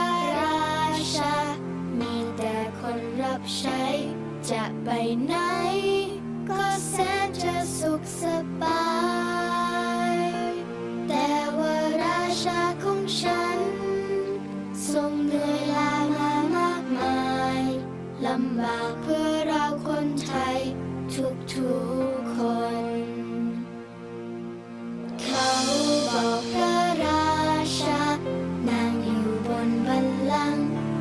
ะ ใช้จะไปไหน ก็แสนจะสุขสบาย แต่ว่าราชาของฉัน ทรงเหนื่อยล้ามามากมายลำบากเพื่อเราคน